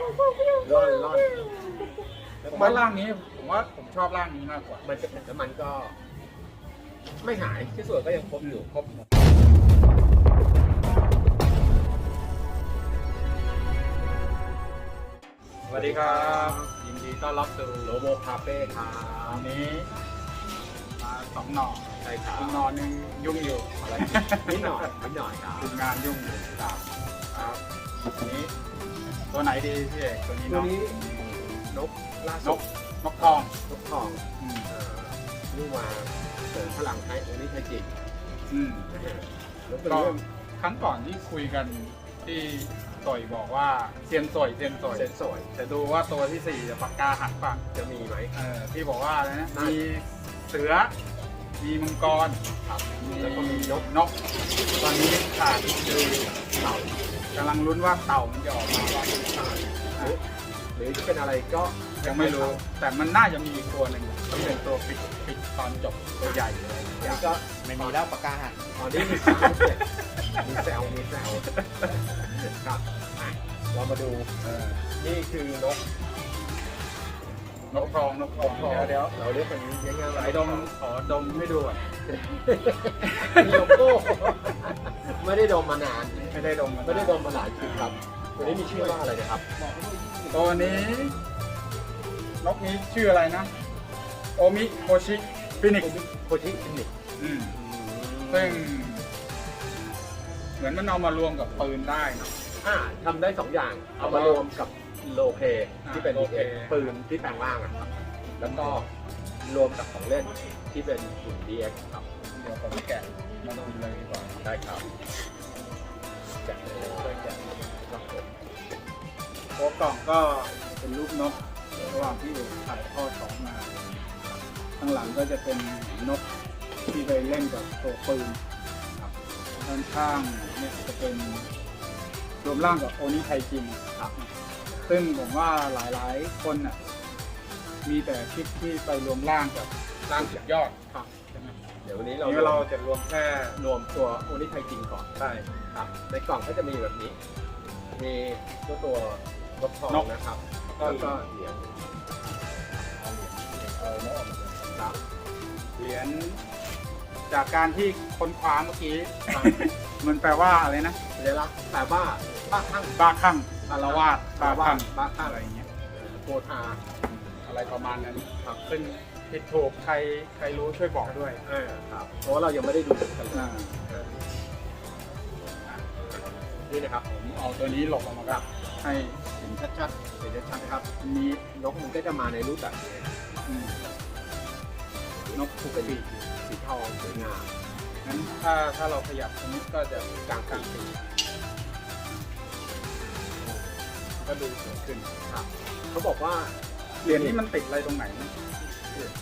ร่อนร่อนแล้วผมมัว่านร่างนี้ผมว่าผมชอบร่างนี้มากกว่า มันจะแล้วมันก็ ไม่หายที่ส่วนก็ยังครบอยู่ครบหมดสวัสดีครับ ยินดีต้อนรับสู่โลโบคาเฟ่ครัวับนนี้มาสองหน่อใช่ครับอีกหน่อหนึ่งยุ่งอยู่อะไรนิดหน่อยนิดหน่อยครับ ทีมงานยุ่งอยู่ครับครับอันนี้ ตัวไหนดีพี่เอกตัวนี้ตัวเนาะนี้นกล่านสุกดนกทองนกทองอืมเอ่อนี่มาเสริมพลังให้องค์นี้ไทจิอืม นะฮะแล้วตัวก็นี้ครั้งก่อนที่คุยกันที่ต่อยบอกว่าเซียนสวยเซียนสวยเซ็นสวยจะดูว่าตัวที่สี่จะปากกาหักปะจะมีไหม เออที่บอกว่าอะไรนะนั่นมีเสือ มีมังกรครับมีแล้วก็มีนกนก ตอนนี้ขาดคือเต่า กำลังลุ้นว่าเต่ามันจะออกมาว่าหรือหรือจะเป็นอะไรก็ยังไม่รู้ แต่มันน่าจะมีอีกตัวหนึ่งที่เป็นตัวปิดปิดตอนจบตัวใหญ่เลยอันนี้ก็ไม่มีแล้วปากกาหักตอนนี้มีสามเนี่ยมีแซวมีแซวครับอะเรามาดูเออนี่คือนกนกทองนกทองเดี๋ยวเดี๋ยวเราเรียกกันง่ายๆว่าไอ้ดมขอดมให้ดูอะ มีโลโก้ ไม่ได้ดมมานาน ไม่ได้ดมไม่ได้ดมมาหลายคลิปครับตัวนี้มีชื่อว่าอะไรนะครับ ตัวนี้นกนี้ชื่ออะไรนะ โอมิโคชิฟินิกโคชิอินิกอืมซึ่ง เหมือนมันเอามารวมกับปืนได้นะอ่าทำได้สองอย่าง เอามารวมกับโลเพที่เป็นอ่าโลเพปืนที่แปลงร่างอะครับ แล้วก็รวมกับของเล่นที่เป็นหุ่น DX ครับเดี๋ยวผมแกะ มาดูเลยดีกว่าได้ครับแกะเลยช่วยแกะครับผมตัวกล่องก็เป็นรูปนกระหว่างที่ถ่ายทอดของมาข้างหลังก็จะเป็นนกที่ไปเล่นกับตัวปืนครับด้านข้างเนี่ยจะเป็นรวมร่างกับโอนิไทจินครับ ซึ่งผมว่าหลายๆคนน่ะมีแต่คลิปที่ไปรวมร่างกับร่างสุดยอดครับใช่ไหม เดี๋ยววันนี้เราเราเราจะรวมแค่รวมตัวโอนิไทจิงก่อนใช่ครับ ในกล่องก็จะมีแบบนี้ มีตัวตัวนกทองนก นะครับก็แล้วก็เหรียญเอาเหรียญเอานกออกมาเลยครับ เหรียญจากการที่ค้นคว้าเมื่อกี้ มันแปลว่าอะไรนะสัญลักษณ์แต่ว่าบ้าข้างบ้าคลั่งอารวาสบ้าคลั่งบ้าข้างอะไรอย่างเงี้ยโกธาอะไรประมาณนั้นครับซึ่ง ผิดถูกใครใครรู้ช่วยบอกด้วย เออครับเพราะว่าเรายังไม่ได้ดูกันเลยอ่านี่นะครับผมเอาตัวนี้หลบออกมาครับ ให้เห็นชัดเห็นชัดๆนะครับๆอันนี้นกมันก็จะมาในรูปแบบนี้อืมนกถูกเป็นปีกสีทองสวยงามงั้นถ้าถ้าเราขยับตรงนี้ก็จะกลางกลางปีก็ดูสวยขึ้นครับเขาบอกว่าเหรียญนี้มันติดอะไรตรงไหน นะ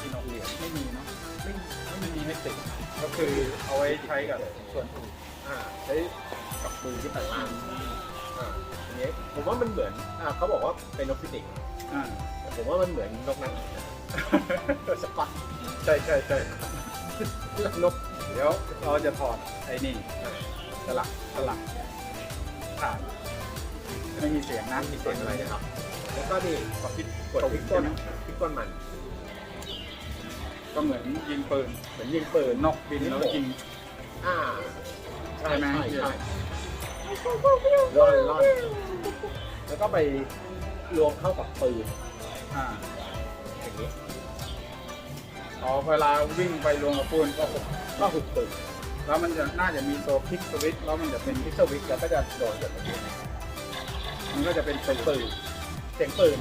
ที่นกเหรียญไม่มีเนาะไม่ไม่มีให้ติดก็คือเอาไว้ใช้กับส่วนอื่นอ่าใช้กับมือที่แต่งล่างอ่าอันนี้ผมว่ามันเหมือนอ่าเขาบอกว่าเป็นนกฟินิกส์อ่าแต่ผมว่ามันเหมือนนกนั้นสกอตใช่ใช่ใช่นกเดี๋ยวเราจะถอดไอ้นี่สลักสลักขาดไม่มีเสียงนะมีเสียงอะไรนะครับ แล้วก็นี่กดพิษกดพลิกต้นพลิกต้นมัน ก็เหมือนยิงปืนเหมือนยิงปืนนกบินแล้วยิงอ่าใช่ไหมใช่ใช่ร่อนร่อนแล้วก็ไปรวมเข้ากับปืนอ่าอย่างนี้อ๋อเวลาวิ่งไปรวมกับปูนก็หกก็หุบปืนแล้วมันจะน่าจะมีตัวพลิกสวิตช์แล้วมันจะเป็นพิกซวิกแล้วก็จะโดนแบบนี้มันก็จะเป็นปืนปืนเสียงปืน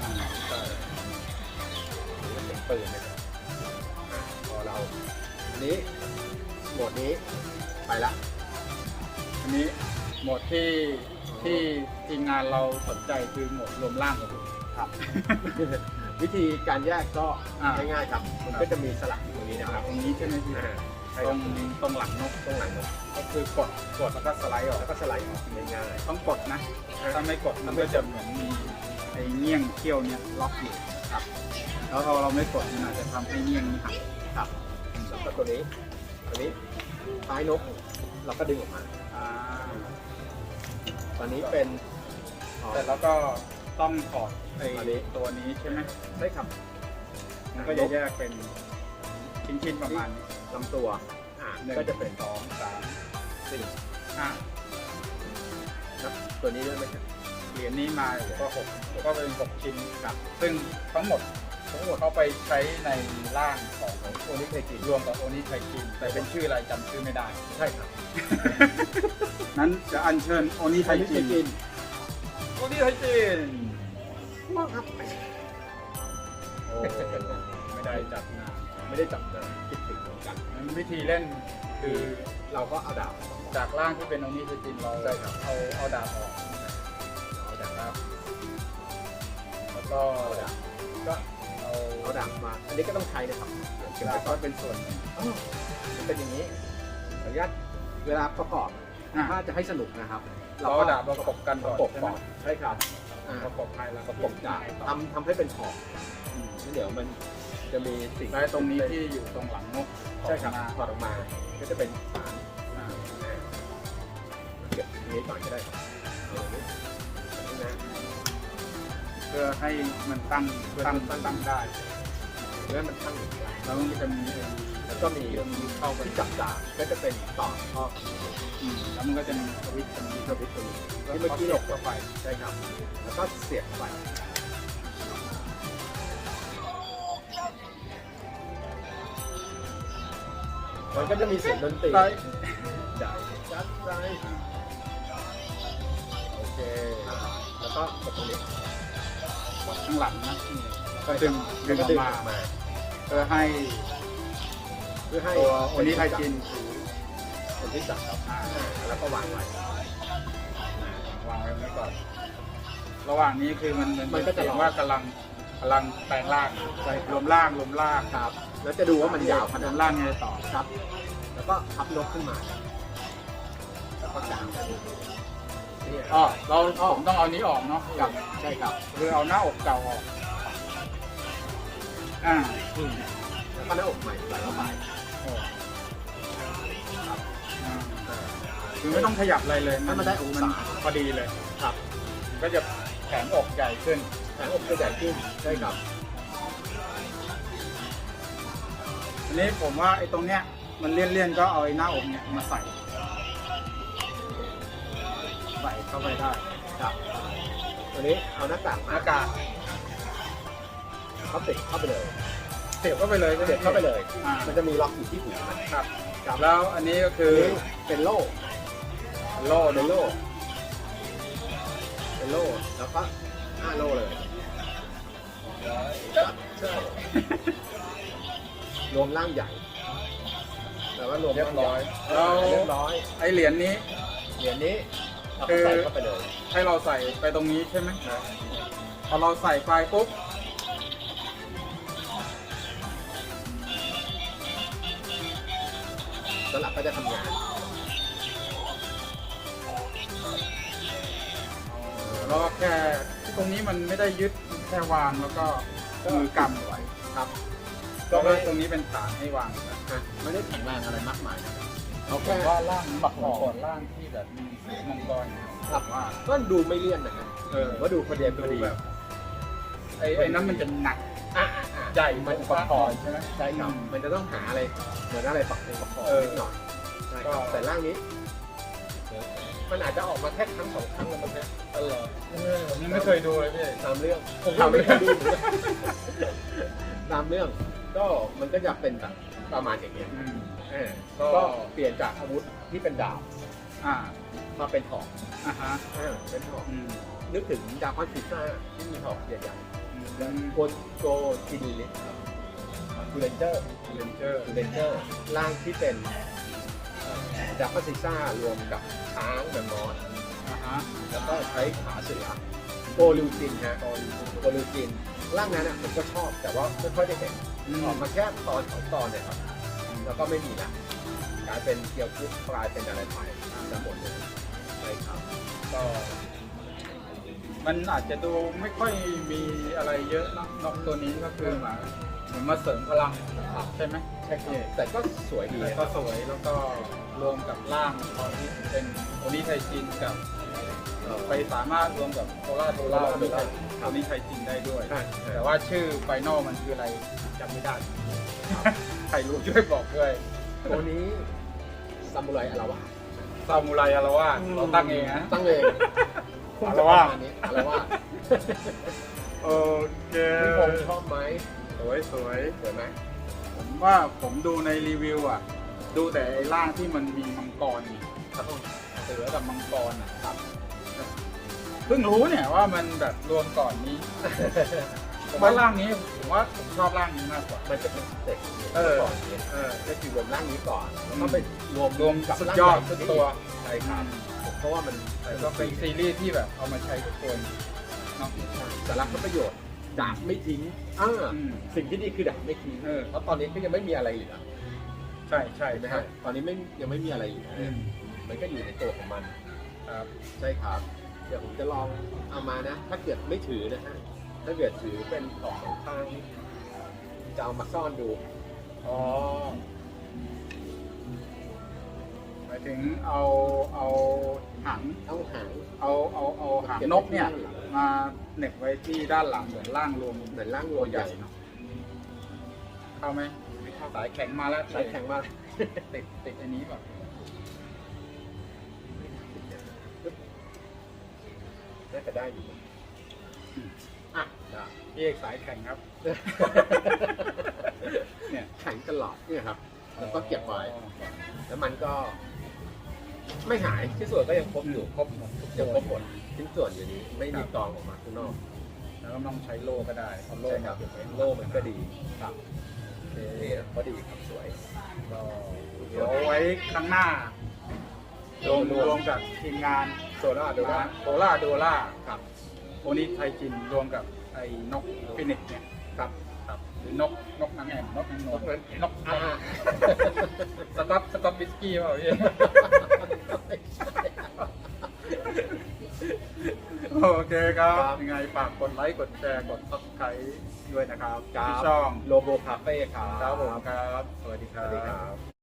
อ่าใช่เสียงปืนนะครับอะพอเราอันนี้โหมดนี้ไปละ อันนี้โหมดที่ที่ทีมงานเราสนใจคือโหมดรวมร่างกับผมครับ วิธีการแยกก็อ่า ง่ายๆครับ มันก็จะมีสลักอยู่ตรงนี้นะครับตรงนี้ใช่ไหมพี่อ่าใช่ตครรับงตรงหลังนกตรงหลังนกก็คือกดกดแล้วก็สไลด์ออก แล้วก็สไลด์ออกง่ายต้องกดนะ ถ้าไม่กดมันก็จะเหมือนมีไอ้เงี้ยงเขี้ยวเนี่ยล็อกอยู่ครับ แล้วพอเราไม่กดมันอาจจะทำให้เงี้ยงนี้หักๆครับแล้วก็ ตัวนี้ตัวนี้ท้ายนกเราก็ดึงออกมาอ่าตอนนี้เป็นออ๋อ แต่แล้วก็ต้องถอดไอ้อันนี้ ตัวนี้ใช่ไหมใช่ครับมันก็จะแยกเป็นชิ้นๆประมาณนี้ลำตัวอ่าหนึ่งก็จะเป็นสองสามสี่ห้านับตัวนี้ด้วยไหมครับเหรียญนี้มาก็หกก็เป็นหกชิ้นครับ ซึ่งทั้งหมด ทั้งหมดเขาไปใช้ในร่างของโอนิไทจินรวมกับโอนิไทจินแต่เป็นชื่ออะไรจำชื่อไม่ได้ ใช่ครับนั้นจะอัญเชิญโอนิไทจินโอนิไทจินมากครับโอ้ไม่ได้จัดงานไม่ได้จับนะคิดถึงเหมือนกันงั้นวิธีเล่นคือเราก็เอาดาบจากร่างที่เป็นโอนิไทจินเราใช่ครับเอาเอาดาบออกเอาดาบครับแล้วก็เอาดาบก็ เอาเอาดาบมา อันนี้ก็ต้องใช้นะครับเก็บดาไว้ก่ก็อนเป็นส่วนอ้าวมันเป็นอย่างนี้ขออนุญาตเวลาประกอบอะ ถ้าจะให้สนุกนะครับเราเอาดาบประกบกันปก่อระกบใช่ไหมก่อนใช่ครับอ่าประกบให้แล้วประกบดาบทำทำให้เป็นขอบอืมแล้วเดี๋ยวมันจะมีสิ่งตรงนี้ที่อยู่ตรงหลังนกใช่ครับถอดออกมาก็จะเป็นสาร อ่า เก็บนี้ก่อนก็ได้ครับเอาอันนี้ พื่อให้มันตั้งเพื่อตั้งตั้งตั้งได้เพื่อให้มันตั้งอยู่ได้แล้วมันก็จะมีไอ้แล้วก็มีเข้าไปที่จับดาบก็จะเป็นต่อข้ออืมแล้วมันก็จะมีสวิตช์ตรงนี้สวิตช์ตรงนี้ที่ที่เมื่เมื่ออกี้กี้หลเราบเข้าไปใช่ครับ แล้วก็เสียบเข้าไปมันก็จะมีเสียงดนตรีได้ได้จัดใจโอเค แล้วก็กดตรงนี้ กดข้างหลังนะก็ดึงดึงงก็ออกงมาเพื่อให้เพื่อให้ตัวโอนิไทจินคนที่จับครับอ่าแล้วก็วางไว้วางไว้ไว้ก่อนระหว่างนี้คือมันมันก็จะเห็นว่ากำลังกำลังแปลงร่างใช่รวมร่างรวมร่างครับ แล้วจะดูว่ามันยาวขนาดร่างไงต่อครับ แล้วก็พับนกขึ้นมา แล้วก็กางไป อ๋อเราผมต้องเอานี้ออกเนาะกับใช่ครับคือเอาหน้าอกเก่าออก อ่าอืมแล้วก็หน้าอกใหม่ใส่เข้าไปโอ้ครับอ่าอ่าคือไม่ต้องขยับอะไรเลยให้มันได้องศาพอดีเลยครับ ก็จะแขนอกใหญ่ขึ้นแผงอกจะใหญ่ขึ้นใช่ครับอันนี้ผมว่าไอ้ตรงเนี้ยมันเลี่ยนๆก็เอาไอ้หน้าอกเนี่ยมาใส่ เข้าไปได้ครับตัวนี้เอาหน้ากากหมาน้ากากเขาติดเข้าไปเลยเสียบเข้าไปเลยใช่ไหมเสียบเข้าไปเลย อ่ามันจะมีล็อกอยู่ที่หูมันครับครับแล้วอันนี้ก็คือคือเป็นโล่โล่เป็นโล่เป็นโล่แล้วก็ห้าโล่เลยครับใช่รวมร่างใหญ่แต่ว่ารวมเรียบร้อยแล้แล้ววเรียบร้อย ไอ้เหรียญนี้เหรียญนี้ เราคืก็อใส่เข้าไปเลย ให้เราใส่ไปตรงนี้ใช่ไหมนะพอเราใส่ไปปุ๊บสลับก็จะทำงาน แล้วก็แค่ตรงนี้มันไม่ได้ยึดแค่วางแล้วก็มือกำไว้ครับ ก็เลยตรงนี้เป็นฐานให้วางนะอะไม่ได้แข็งแรงอะไรมากมายนะ เอาผแค่มว่าร่างบักหอกร่างที่แบบมีสีมังกรครับว่าก็ดูไม่เลี่ยนนะครับเออก็ดูพอดีพอดีแบบไอ้ไอ้นั้นมันจะหนักใหญ่มันประกอบใช่ไหมใช่ครับมันจะต้องหาอะไรเหมือนอะไรปักเป็นประกอบเออนิดหน่อยใช่ครับแต่ร่างนี้มันอาจจะออกมาแค่ครั้งสองครั้งแล้วมั้งนะเออผมยังไม่เคยดูเลยพี่ตามเรื่องผมตามไม่เรื่องเคยดูตามเรื่องก็มันก็จะเป็นแบบประมาณอย่างเงี้ย อืมเออก็ก็เปลี่ยนจากอาวุธที่เป็นดาบอ่ามาเป็นหอกอ่าฮะอ่าเป็นหอกอืมนึกถึงดาบคอนฟิซ่าที่มีหอกใหญ่อืมๆโกโกจินลิคูเลนเจอร์เลนเจอร์คูเลนเจอร์ร่างที่เป็นดาบคอนฟิซ่ารวมกับช้างแบบมอส อ่าฮะแล้วก็ใช้ขาเสือโกลูจินฮะโกลูโกลูจินร่างนั้นอะผมก็ชอบแต่ว่าไม่ค่อยได้เห็นอืมออกมาแค่ตอนสองตอนเนี่ยครับ แล้วก็ไม่มีละกลายเป็นเกียวกุ๊กกลายเป็นอะไรไปจะหมดเลยใช่ครับก็มันอาจจะดูไม่ค่อยมีอะไรเยอะเนอะนกตัวนี้ก็คือหมาเหมือนมาเสริมพลังใช่ไหมใช่ครับแต่ก็สวยดีแต่นะคก็รับสวยแล้วก็รวมกับร่างตอนที่เป็นโอนิไทจินกับเออไปสามารถรวมกับโซล่าโซล่า Solar ได้ Solar ตัวนี้ใช้จริงได้ด้วยใช่แต่ว่าชื่อไฟนอลมันคืออะไรจำไม่ได้ใค รรู้ช่วยบอกด้วยตัวนี้ซามูไรอาราวาซามูไรอาราวาสเราตั้งเองนะตั้งเองอารวาสคงจะประมณนี้อารวาสโอเคพี่ผมชอบไหมสวยสวยสวยไหมผมว่าผมดูในรีวิวอะ ดูแต่ไอ้ร่างที่มันมีมังกรนี่ครับผมเสือกับมังกรอะครับเพิ่งรู้เนี่ยว่ามันแบบรวมก่อนนี้ ผมว่าร่างนี้ผมว่าผมชอบร่างนี้มากกว่า มันจะเป็นสเต็ปเออ ก่อนเนี่ยเออ ก็คือรวมร่างนี้ก่อนแล้วก็ไปรวมรวมกับสุดร่างยอดใหญ่ทุกตัวใช่ครับเพราะว่ามันแต่ก็เป็นซีรีส์ที่แบบเอามาใช้ทุกคนเนาะสาระก็ประโยชน์ดาบไม่ทิ้งอ่าอืม สิ่งที่ดีคือดาบไม่ทิ้งเออ เพราะตอนนี้ก็ยังไม่มีอะไรเหลือใช่ใช่ใช่ไหมใช่ฮะตอนนี้ไม่ยังไม่มีอะไรเหลืออืมมันก็อยู่ในตัวของมัน ครับ ใช่ครับ เดี๋ยวผมจะลองเอามานะ ถ้าเกิดไม่ถือนะฮะ ถ้าเกิดถือเป็นของสองข้างนี่จะเอามาซ่อนดู อ๋อหมายถึงเอาเอาหางเอาหางเอาเอาเอาหางนกเนี่ย มาเหน็บไว้ที่ด้านหลังเหมือนล่างรวมเหมือนร่างตัตัววใหใหญ่ญ่เนาะเข้าไหมสายแข็งมาแล้วใช้แข็งมากติดติดอันนี้แบบน่าจะได้อยู่ อะได้พี่เอกสายแข็งครับ เนี่ยแข็งตลอดเนี่ยครับ แล้วก็เก็บไว้แล้วมันก็ ไม่หายที่ส่วนก็ยังครบอยู่ครบหมดทุกยังตัวครบหมดชิ้นส่วนอยู่นี้ไม่มีกองออกมาข้างนอก แล้วก็ต้องใช้โล่ก็ได้เอาโล่ใช่คมารับเก็บไว้โล่มันก็ดีครับนี่นะก็ดีครับสวย ก็เดี๋ยวไว้ครั้งหน้ารวมรวมกับทีมงานโซล่าดูว่าโคล่าโดล่าครับ โอนิไทจินรวมกับไอ้นกฟินิกซ์เนี่ยครับครับหรือนกนกนางแอ่นนกนางนนกกนั้นนกอ่าสก๊อตสก๊อตบิสกี้เปล่าพี่โอเคครับครับยังไงฝากกดไลค์กดแชร์กด subscribe ด้วยนะครับครับที่ช่องโลโบคาเฟ่ครับครับผมครับ สวัสดีคสรับวัสดีครับ